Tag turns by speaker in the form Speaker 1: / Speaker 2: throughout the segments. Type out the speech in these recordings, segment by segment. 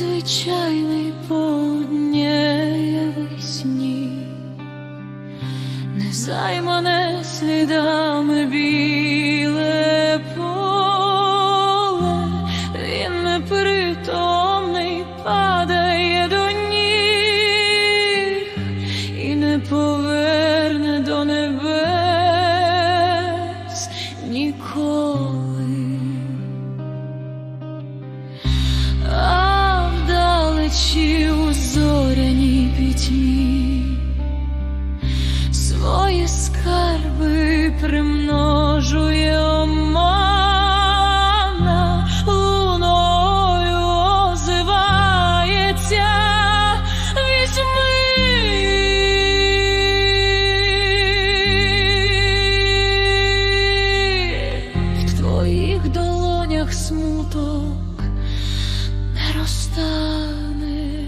Speaker 1: звичайний весні, не займане слідами біле поле, він непритомний у зоряній пітьмі свої скарби примножує омана, луною озивається. Візьми. В твоїх долонях смуток не розтане.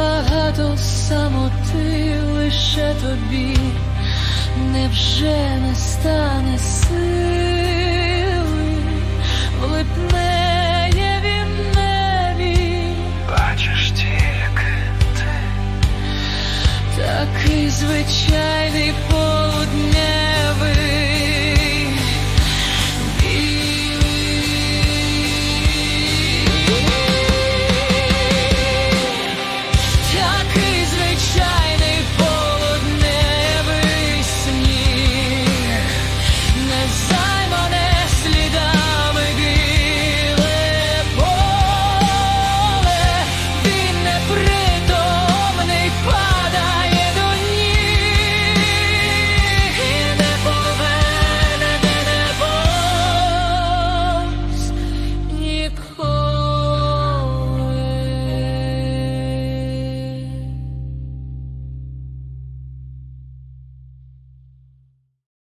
Speaker 1: багато самоти лише тобі, невже не стане сили, влипнеє небі, бачиш тільки ти, такий звичайний.